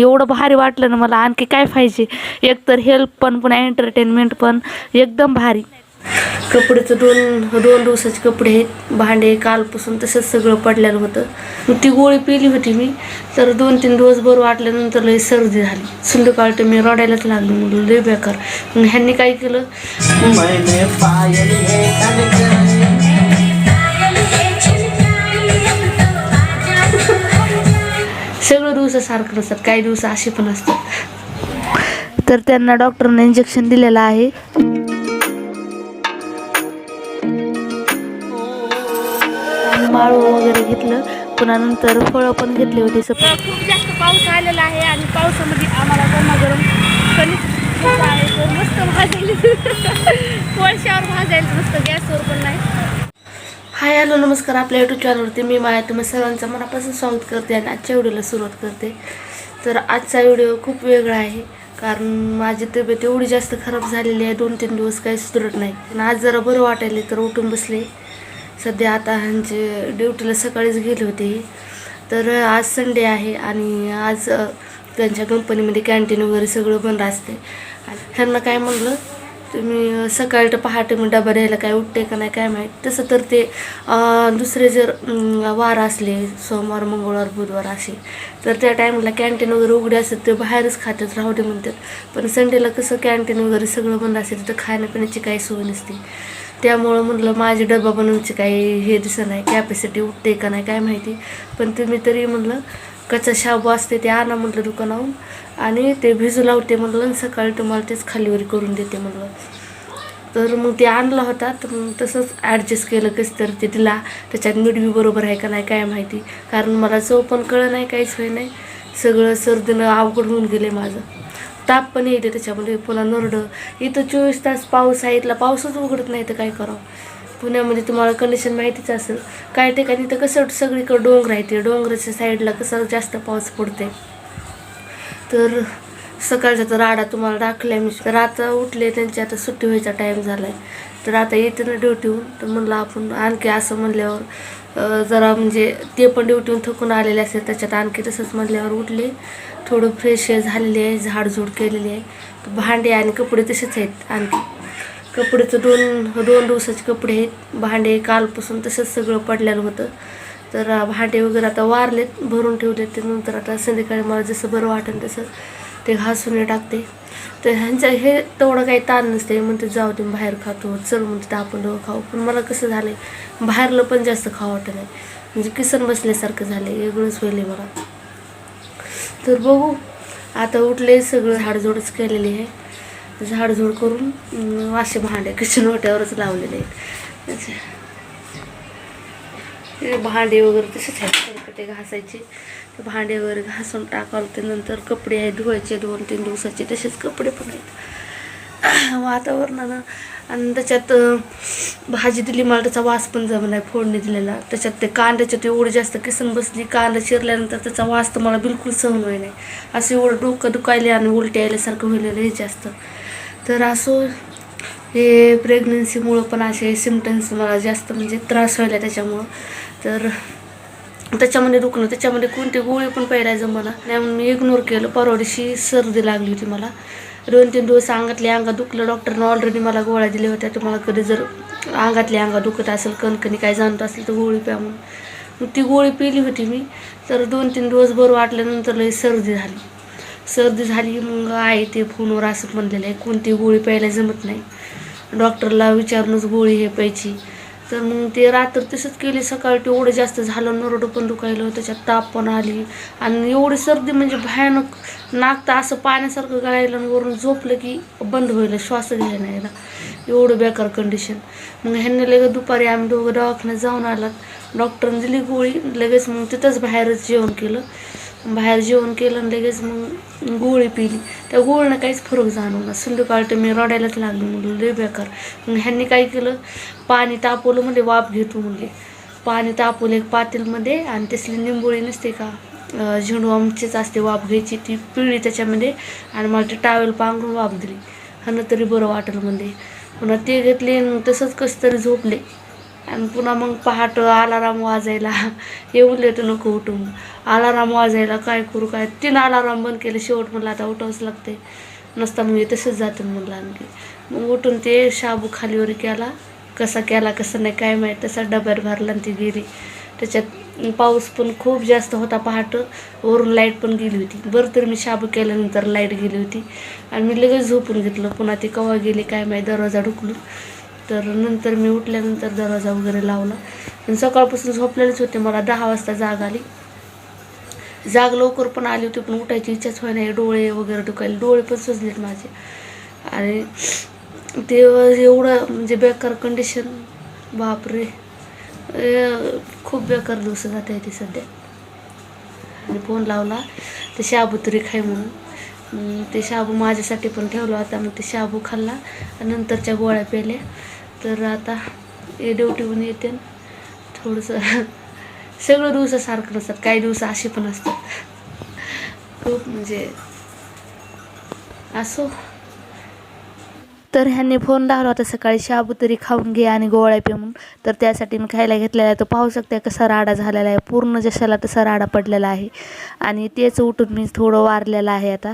एवढं भारी वाटलं ना मला. आणखी काय पाहिजे? एकतर हेल्प पण पुन्हा एंटरटेनमेंट पण. एकदम भारी. कपडेचं दोन दोन दिवसाचे कपडे आहेत. भांडे कालपासून तसंच सगळं पडलेलं होतं. मग ती गोळी पिली होती मी. तर दोन तीन दिवस बरं वाटल्यानंतर लई सर्दी झाली. संध्याकाळ तर मी रडायलाच लागली. म्हणलं लई बेकार. मग ह्यांनी काय केलं? सारखं नसतात. काही दिवस असे पण असतात. तर त्यांना डॉक्टरने इंजेक्शन दिलेलं आहे. आणि माळू वगैरे घेतलं. पुन्हा नंतर फळं पण घेतली होती खूप जास्त पाऊस आलेला आहे आणि पावसामध्ये आम्हाला गरमागरम कणिक मस्त भाजायला कोळशावर भाजायला मस्त गॅसवर पण नाही. हाय हॅलो नमस्कार. आपल्या यूट्यूब चॅनलवरती मी माया. तुम्ही सर्वांचं मनापासून स्वागत करते आणि आजच्या व्हिडिओला सुरुवात करते. तर आजचा व्हिडिओ खूप वेगळा आहे कारण माझी तब्येत एवढी जास्त खराब झालेली आहे दोन तीन दिवस काही सुधरत नाही. पण आज जरा बरं वाटायले तर उठून बसले. सध्या आता ह्यांचे ड्युटीला सकाळीच गेले होते. तर आज संडे आहे आणि आज त्यांच्या कंपनीमध्ये कॅन्टीन वगैरे सगळं बंद असते. ह्यांना काय म्हणलं? तुम्ही अ, सकाळी पहाटे मग डबा द्यायला काय उठते का नाही काय माहीत. तसं तर ते दुसरे जर वार असले सोमवार मंगळवार बुधवार असे तर त्या टायमाला कॅन्टीन वगैरे उघडे असतात ते बाहेरच खातात राहू दे म्हणतात. पण संडेला कसं कॅन्टीन वगैरे सगळं बंद असते तिथं खाण्यापिण्याची काही सोय नसते. त्यामुळं म्हटलं माझी डबा बनवण्याची काही हे दिसत नाही कॅपॅसिटी उठते का नाही काय माहिती. पण तुम्ही तरी म्हटलं कच्चा शाबू असते ते आणा म्हटलं दुकानाहून. आणि ते भिजू लावते म्हटलं सकाळी तुम्हाला तेच खालीवर करून देते म्हटलं तर मग ते आणला होता तर मग तसंच ॲडजस्ट केलं कसं तर ते दिला त्याच्यात मीठ बी बरोबर आहे का नाही काय माहिती. कारण मला चव पण कळलं नाही काहीच होय नाही. सगळं सर्दीनं अवघड होऊन गेले माझं. ताप पण येते त्याच्यामध्ये पुन्हा नरडं. इथं चोवीस तास पाऊस आहे इथला पाऊसच उघडत नाही तर काय करावं? पुण्यामध्ये तुम्हाला कंडिशन माहितीच असेल. काय ठिकाणी तर कसं सगळीकडं डोंगर आहे ते डोंगराच्या साईडला कसं जास्त पाऊस पडते तर सकाळचा तर राडा तुम्हाला दाखलाय मी. तर आता उठले त्यांची आता सुट्टी व्हायचा टाईम झाला आहे तर आता येते ना ड्युटीहून तर म्हणलं आपण आणखी असं म्हणल्यावर जरा म्हणजे ते पण ड्युटीहून थकून आलेले असेल त्याच्यात आणखी तसंच म्हणल्यावर उठले. थोडं फ्रेश झालेले आहे झाडझूड केलेली आहे. तर भांडे आणि कपडे तसेच आहेत आणखी. कपडेचं दोन दोन दिवसाचे कपडे आहेत. भांडे कालपासून तसंच सगळं पडलेलं होतं. तर भांडे वगैरे आता वारलेत भरून ठेवलेत ते नंतर आता संध्याकाळी मला जसं बरं वाटेल तसं ते घासून टाकते. तर ह्यांचं हे तेवढं काही ताण नसते. म्हणते जाऊ दे बाहेर खातो. चल म्हणते आपण दोघं खाऊ. पण मला कसं झालं बाहेरलं पण जास्त खावं वाटत नाही. म्हणजे किसन बसल्यासारखं झालं वेगळंच होईल मला. तर बघू आता उठले सगळं झाडझोडच केलेली आहे. झाडझोड करून अं, असे भांडे किचन वाट्यावरच लावलेले आहेत. अच्छा. भांडे वगैरे तसेच आहेत. ते घासायचे. ते भांडे वगैरे घासून टाकावं ते नंतर कपडे आहेत धुवायचे दोन तीन दिवसाचे. तसेच कपडे पण आहेत. वातावरणानं आणि त्याच्यात भाजी दिली मला त्याचा वास पण जमा नाही फोडणी दिलेला. त्याच्यात ते कांद्याच्यात एवढी जास्त किसन बसली कांदा चिरल्यानंतर त्याचा वास तर मला बिलकुल सहन होई नाही असं एवढं डोकं दुखायले आणि उलट्या यायल्यासारखं व्हायलेलं हे जास्त. तर असं हे प्रेग्नन्सीमुळं पण असे सिमटम्स मला जास्त म्हणजे त्रास व्हायला त्याच्यामुळं. तर त्याच्यामध्ये दुखणं त्याच्यामध्ये कोणती गोळी पण पेरायचं मला. नाही मी इग्नोर केलं. परवाडीशी सर्दी लागली होती मला. दोन तीन दिवस अंगातल्या अंगा दुखलं. डॉक्टरनं ऑलरेडी मला गोळ्या दिल्या होत्या. तुम्हाला कधी जर अंगातल्या अंगा दुखत असेल कणकणी काय जाणत असेल तर गोळी प्या म्हणून. मग ती गोळी पिली होती मी. तर दोन तीन दिवस बरं वाटल्यानंतर लई सर्दी झाली. सर्दी झाली मग आहे ते फोनवर असं म्हणलेलं आहे. कोणती गोळी प्यायला जमत नाही. डॉक्टरला विचारूनच गोळी हे प्यायची. तर मग ते रात्र तसंच केली सकाळी तेवढं जास्त झालं नरडं पण दुखायलं त्याच्यात ताप पण आली. आणि एवढी सर्दी म्हणजे भयानक नाक तर असं पाण्यासारखं गळायलं वरून झोपलं की बंद होईल श्वास घ्यायला. यायला. एवढं बेकार कंडिशन मग ह्यांनी लगेच दुपारी आम्ही दोघं दवाखान्यात जाऊन आलात. डॉक्टरने दिली गोळी लगेच मग तिथंच बाहेरच जेवण केलं. बाहेर जेवण केलं आणि लगेच मग गोळी पिली. त्या गोळीनं काहीच फरक जाणवला संध्याकाळ तर मी रडायलाच लागली. म्हणलं लय बेकार. मग ह्यांनी काय केलं? पाणी तापवलं म्हणजे वाफ घेतो. म्हणले. पाणी तापवलं एक पातेलमध्ये आणि तसली निंबोळी नसते का? झेंडू आमचीच असते वाफ घ्यायची. ती पिळली त्याच्यामध्ये आणि मला ते टावेल पांघरून वाफ दिली. ह्यानं तरी बरं वाटेल म्हणजे पुन्हा ते घेतले तसंच कसं तरी झोपले. आणि पुन्हा मग पहाटं अलाराम वाजायला. येऊन लेट नको उठून. अलाराम वाजायला काय करू काय? तीन अलाराम बंद केले शेवट म्हणलं आता उठावंच लागते नसता मग तसंच जातं म्हणलं आणखी. मग उठून ते शाबू खालीवर केला. कसा केला कसं नाही काय माहीत. तसा डब्यात भरला आणि ती गेली. त्याच्यात पाऊस पण खूप जास्त होता पहाटं. वरून लाइट पण गेली होती. बरं तर मी शाबू केल्यानंतर लाइट गेली होती. आणि मी लगेच झोपून घेतलं. पुन्हा ती कवा गेली काय माहीत दरवाजा ढुकलून. तर नंतर मी उठल्यानंतर दरवाजा वगैरे लावला. आणि सकाळपासून झोपलेलेच होते. मला दहा वाजता जाग आली. जाग लवकर पण आली होती पण उठायची इच्छाच व्हाय नाही. डोळे वगैरे दुखायले डोळे पण सुजलेत माझे. आणि ते एवढं म्हणजे बेकार कंडिशन बापरे. खूप बेकार दिवस जात आहे ते सध्या. आणि फोन लावला. ते शाबू तरी खाय म्हणून. ते शाबू माझ्यासाठी पण ठेवला होता. मग ते शाबू खाल्ला. आणि नंतरच्या गोळ्या पेल्या तर आता हे ड्युटीहून येते थोडंसं सगळं दिवस सारखं नसतात काही दिवस असे पण असतात. खूप म्हणजे असो. तर ह्यांनी फोन लावला होता सकाळी शाबू तरी खाऊन घे आणि गोळ्या पे म्हणून. तर त्यासाठी मी खायला घेतलेला आहे. तो पाहू शकते कसा राडा झालेला आहे. पूर्ण जशाला तसा राडा पडलेला आहे. आणि तेच उठून मी थोडं वारलेलं आहे आता.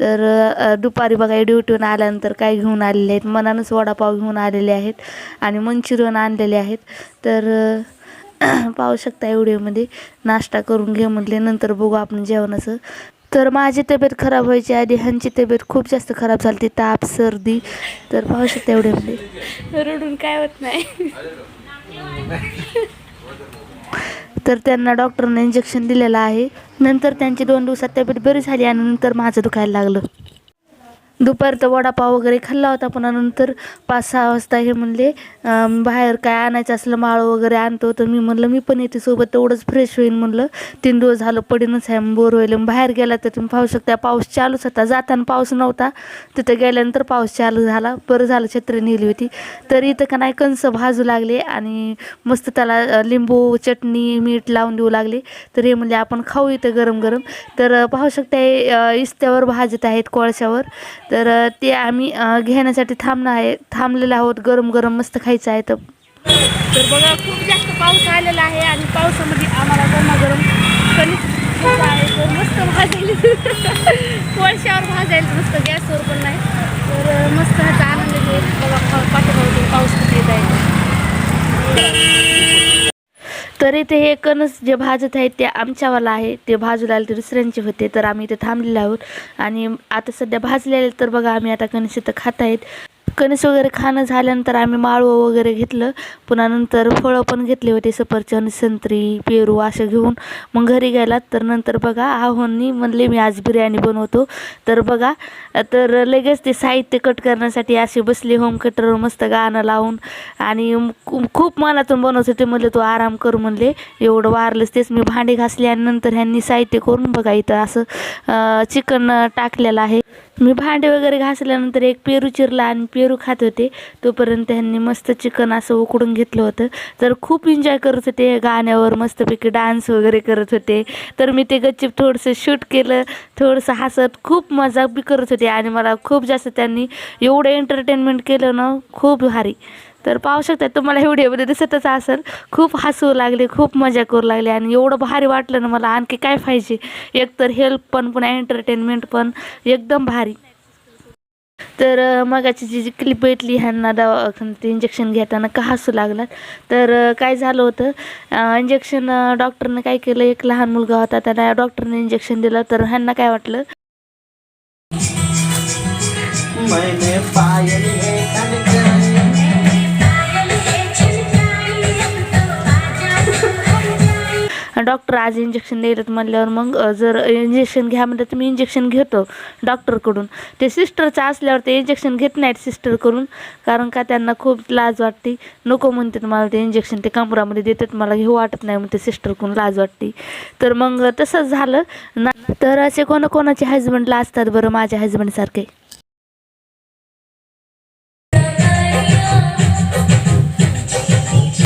तर दुपारी बघा ड्युटीहून आल्यानंतर काय घेऊन आलेले आहेत? मनानंच वडापाव घेऊन आलेले आहेत आणि मंचुरियन आणलेले आहेत. तर पाहू शकता व्हिडिओमध्ये नाश्ता करून घे म्हटले नंतर बघू आपण जेवणाचं. तर माझी तब्येत खराब व्हायची आधी ह्यांची तब्येत खूप जास्त खराब झाली ती ताप सर्दी. तर पाहू शकता व्हिडिओमध्ये रडून काय होत नाही. तर त्यांना डॉक्टरने इंजेक्शन दिलेलं आहे. नंतर त्यांची दोन दिवसात तब्येत बरी झाली आणि नंतर माझं दुखायला लागलं. दुपारचा वडापाव वगैरे खाल्ला होता पण नंतर पाच सहा वाजता हे म्हणले बाहेर काय आणायचं असलं माळं वगैरे आणतो तर मी म्हणलं मी पण येते सोबत तेवढंच फ्रेश होईन म्हणलं. तीन दिवस झालं पडीनच आहे बोर होईल बाहेर गेला तर तुम्ही पाहू शकता पाऊस चालूच होता. जाताना पाऊस नव्हता तिथं गेल्यानंतर पाऊस चालू झाला. बरं झालं छत्री नेली होती. तर इथं का नाही कंस भाजू लागले आणि मस्त त्याला लिंबू चटणी मीठ लावून देऊ लागले. तर हे म्हणजे आपण खाऊ इथं गरम गरम तर पाहू शकता इस्त्यावर भाजत आहेत कोळशावर. तर ते आम्ही घेण्यासाठी थांबणार आहे. थांबलेलं आहोत. गरम गरम मस्त खायचं आहे तर. तर बघा खूप जास्त पाऊस आलेला आहे आणि पावसामध्ये आम्हाला गरमागरम कणिक आहे. तर मस्त भाजायला. कोळशावर भाजायला मस्त गॅसवर पण नाही. तर मस्त ह्याचा आनंद घेईल बघा पा- पाऊस येत आहे तर इथे हे कणस जे भाजत आहेत ते आमच्यावाला आहे. ते भाजू लागले ते दुसऱ्यांचे होते. तर आम्ही इथे थांबलेले आहोत. आणि आता सध्या भाजलेले तर बघा आम्ही आता कणस इथं खात आहेत. कणीस वगैरे खाणं झाल्यानंतर आम्ही माळवं वगैरे घेतलं. पुन्हा नंतर फळं पण घेतले होते सफरचंद संत्री पेरू असं घेऊन. मग घरी गेलात तर नंतर बघा आहोंनी म्हणले मी आज बिर्याणी बनवतो. तर बघा तर लगेच ते साहित्य कट करण्यासाठी असे बसले होम कटरवर मस्त गाणं लावून. आणि खूप मनातून बनवत होते म्हणले तू आराम कर म्हणले. एवढं वारलंच तेच मी भांडे घासले आणि नंतर ह्यांनी साहित्य करून बघा इथं असं चिकन टाकलेलं आहे. मी भांडे वगैरे घासल्यानंतर एक पेरू चिरला आणि पेरू खात होते. तोपर्यंत ह्यांनी मस्त चिकन असं उकडून घेतलं होतं. तर खूप एन्जॉय करत होते. गाण्यावर मस्तपैकी डान्स वगैरे करत होते. तर मी ते गच्चीप थोडंसं शूट केलं. थोडंसं हसत खूप मजा बी करत होते. आणि मला खूप जास्त त्यांनी एवढं एंटरटेनमेंट केलं ना खूप भारी. तर पाहू शकता तुम्हाला व्हिडिओमध्ये दिसतच असेल. खूप हसू लागले खूप मजा करू लागली आणि एवढं भारी वाटलं ना मला आणखी काय पाहिजे? एकतर हेल्प पण पुन्हा एंटरटेनमेंट पण एकदम भारी. तर मगाची जी जी क्लिप भेटली ह्यांना दवाखान्यात इंजेक्शन घेताना का हसू लागलात तर काय झालं होतं इंजेक्शन डॉक्टरने काय केलं एक लहान मुलगा होता त्याला डॉक्टरने इंजेक्शन दिलं तर ह्यांना काय वाटलं? डॉक्टर आज इंजेक्शन देतात म्हणल्यावर मग जर इंजेक्शन घ्या म्हणतात तर मी इंजेक्शन घेतो डॉक्टरकडून ते सिस्टरचं असल्यावर ते इंजेक्शन घेत नाहीत सिस्टरकडून कारण का त्यांना खूप लाज वाटते. नको म्हणतात मला ते इंजेक्शन ते कमरामध्ये देतात मला घेऊ वाटत नाही म्हणते सिस्टरकडून लाज वाटते. तर मग तसंच झालं. ना तर असे कोणाकोणाचे हजबंडला असतात बरं माझ्या हजबंडसारखे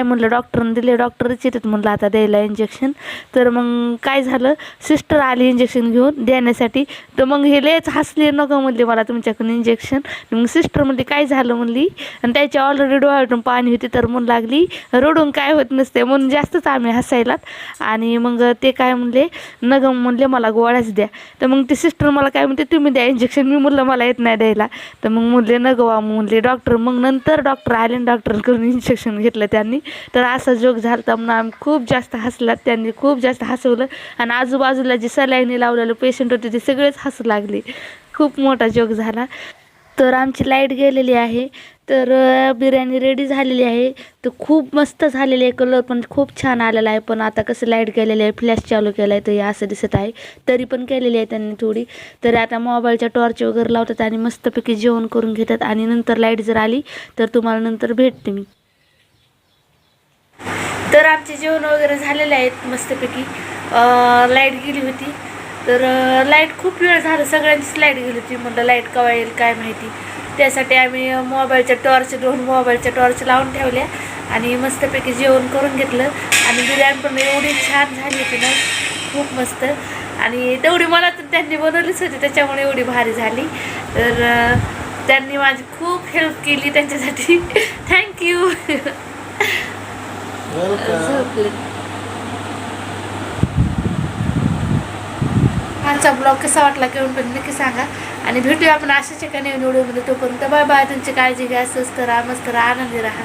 काय म्हणलं? डॉक्टरनं दिले डॉक्टरच येतात म्हणलं आता द्यायला इंजेक्शन तर मग काय झालं? सिस्टर आली इंजेक्शन घेऊन देण्यासाठी. तर मग हे लयच हसले नको म्हणले मला तुमच्याकडून इंजेक्शन मग सिस्टर म्हणली काय झालं? म्हणली. आणि त्याच्या ऑलरेडी डोळ्यातून पाणी होते तर म्हणून लागली. रडून काय होत नसते म्हणून जास्तच आम्ही हसायलात. आणि मग ते काय म्हणले? नगम म्हणले मला गोळ्याच द्या. तर मग ते सिस्टर मला काय म्हणते? तुम्ही द्या इंजेक्शन मी म्हणलं मला येत नाही द्यायला. तर मग म्हणले नगवा म्हणले डॉक्टर. मग नंतर डॉक्टर आले डॉक्टरकडून इंजेक्शन घेतलं त्यांनी. तर असा जोक झाला तर म्हणून आम्ही खूप जास्त हसलात त्यांनी खूप जास्त हसवलं. आणि आजूबाजूला जे सलाईनी लावलेलं पेशंट होते ते सगळेच हसू लागले. खूप मोठा जोक झाला. तर आमची लाइट गेलेली आहे. तर बिर्याणी रेडी झालेली आहे. तर खूप मस्त झालेली आहे कलर पण खूप छान आलेला आहे. पण आता कसं लाइट गेलेली आहे फ्लॅश चालू केला आहे तर हे असं दिसत आहे. तरी पण केलेली आहे त्यांनी थोडी. तर आता मोबाईलच्या टॉर्च वगैरे लावतात आणि मस्तपैकी जेवण करून घेतात. आणि नंतर लाइट जर आली तर तुम्हाला नंतर भेटते मी. तर आमचे जेवण वगैरे झालेले आहेत मस्तपैकी. लाइट गेली होती. तर लाइट खूप वेळ झालं सगळ्यांचीच लाइट गेली होती. म्हटलं लाइट कवा येईल काय माहिती. त्यासाठी आम्ही मोबाईलच्या टॉर्च दोन मोबाईलच्या टॉर्च लावून ठेवल्या आणि मस्तपैकी जेवण करून घेतलं. आणि बिर्याणी पण एवढी छान झाली होती ना खूप मस्त. आणि तेवढी मला तर त्यांनी बनवलीच होती त्याच्यामुळे एवढी भारी झाली. तर त्यांनी माझी खूप हेल्प केली त्यांच्यासाठी. थँक्यू वेलकम ब्लॉग कसा वाटला किंवा पण नक्की सांगा. आणि भेटूया आपण अशाच एका नवीन व्हिडिओमध्ये. तोपर्यंत बाय बाय. तुमची काळजी घ्या स्वस्त राहा मस्त राहा आनंदी राहा.